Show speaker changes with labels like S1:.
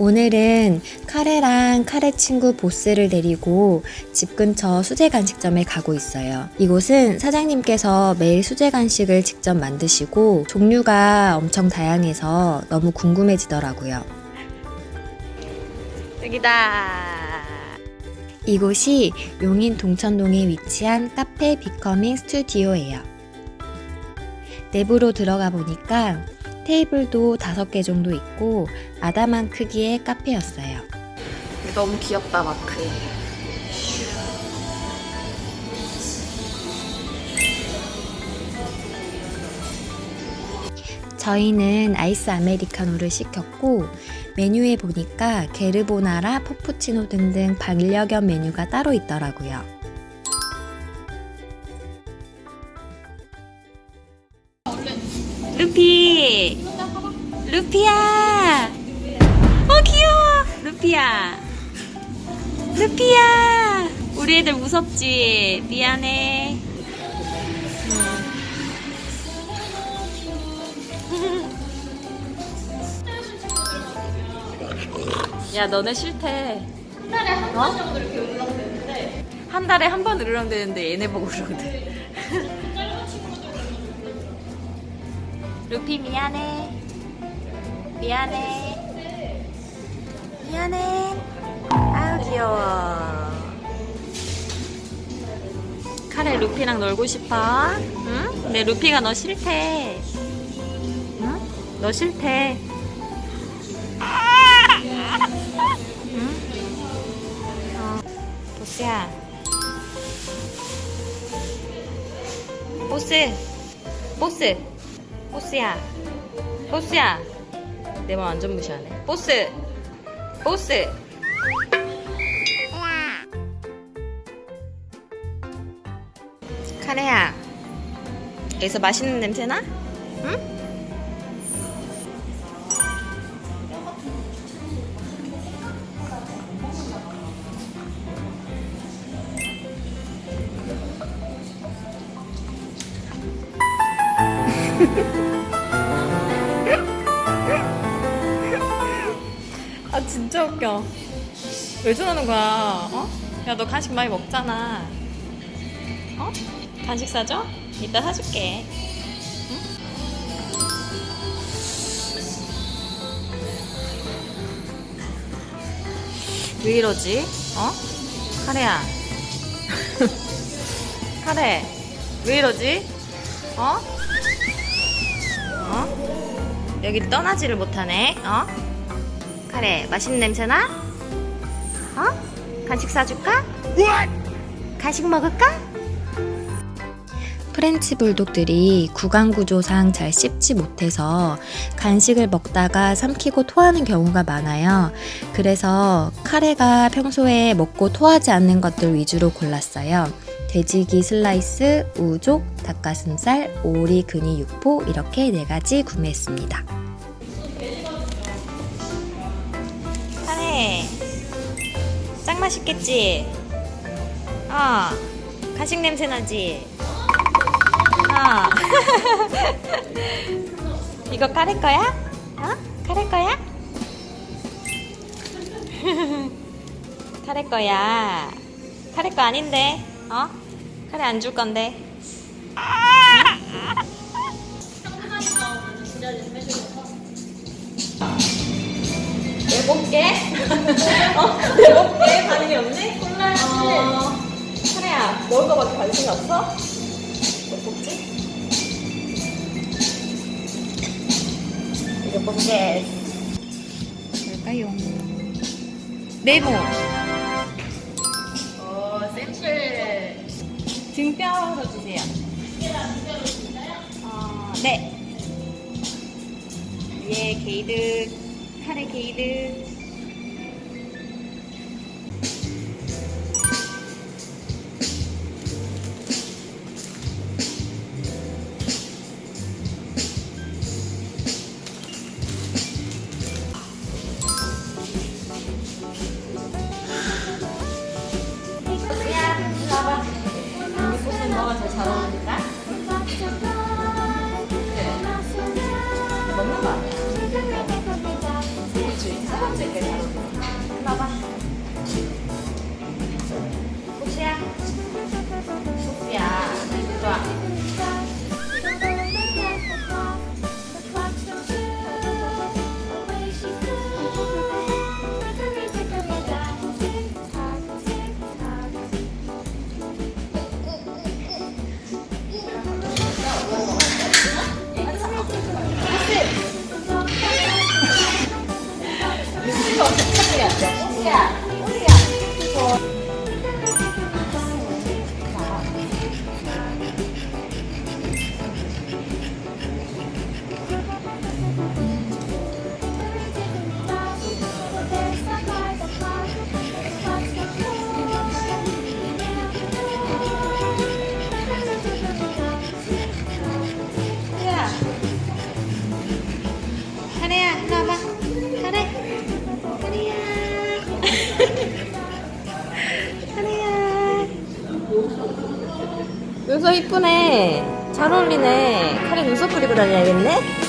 S1: 오늘은 카레랑 카레 친구 보스를 데리고 집 근처 수제 간식점에 가고 있어요. 이곳은 사장님께서 매일 수제 간식을 직접 만드시고 종류가 엄청 다양해서 너무 궁금해지더라고요. 여기다. 이곳이 용인 동천동에 위치한 카페 비커밍 스튜디오예요. 내부로 들어가 보니까 테이블도 다섯 개 정도 있고 아담한 크기의 카페였어요.
S2: 너무 귀엽다 마크.
S1: 저희는 아이스 아메리카노를 시켰고 메뉴에 보니까 게르보나라, 퍼푸치노 등등 반려견 메뉴가 따로 있더라고요. 루피! 루피야! 어! 루피야! 루피야! 우리 애들 무섭지? 미안해. 야 너네 싫대 한 달에 한 번 정도 이렇게 으르렁대는데 한 달에 한번 으르렁대는데 얘네 보고 으르렁대 루피 미안해 미안해 미안해 아유 귀여워 카레 루피랑 놀고 싶어? 응? 근데 루피가 너 싫대 응? 너 싫대 보스야. 보스. 보스. 보스야. 보스야. 내 말 완전 무시하네. 보스. 보스. 카레야. 여기서 맛있는 냄새 나? 응? 아 진짜 웃겨. 왜 저러는 거야? 어? 야 너 간식 많이 먹잖아. 어? 간식 사줘? 이따 사줄게. 응? 왜 이러지? 어? 카레야. 카레. 왜 이러지? 어? 어? 여기 떠나지를 못하네. 어? 카레 맛있는 냄새 나? 어? 간식 사줄까? 간식 먹을까? 프렌치 불독들이 구강 구조상 잘 씹지 못해서 간식을 먹다가 삼키고 토하는 경우가 많아요. 그래서 카레가 평소에 먹고 토하지 않는 것들 위주로 골랐어요. 돼지기 슬라이스, 우족, 닭가슴살, 오리, 근이, 육포 이렇게 네 가지 구매했습니다. 맛있겠지? 어 간식 냄새 나지? 어 이거 카레 거야? 어? 카레 거야? 카레 거야 카레 거 아닌데 어? 카레 안 줄 건데 개? 어, 개? 반응이 없네? 콜라 어, 카레야, 먹을 거밖에 관심이 없어? 못 먹지? 일곱 개. 뭘까요? 네모. 어, 샘플. 등뼈로 주세요. 어, 네. 위에 게이드, 카레 게이드. 啊 눈썹 이쁘네. 잘 어울리네. 카레 눈썹 그리고 다녀야겠네.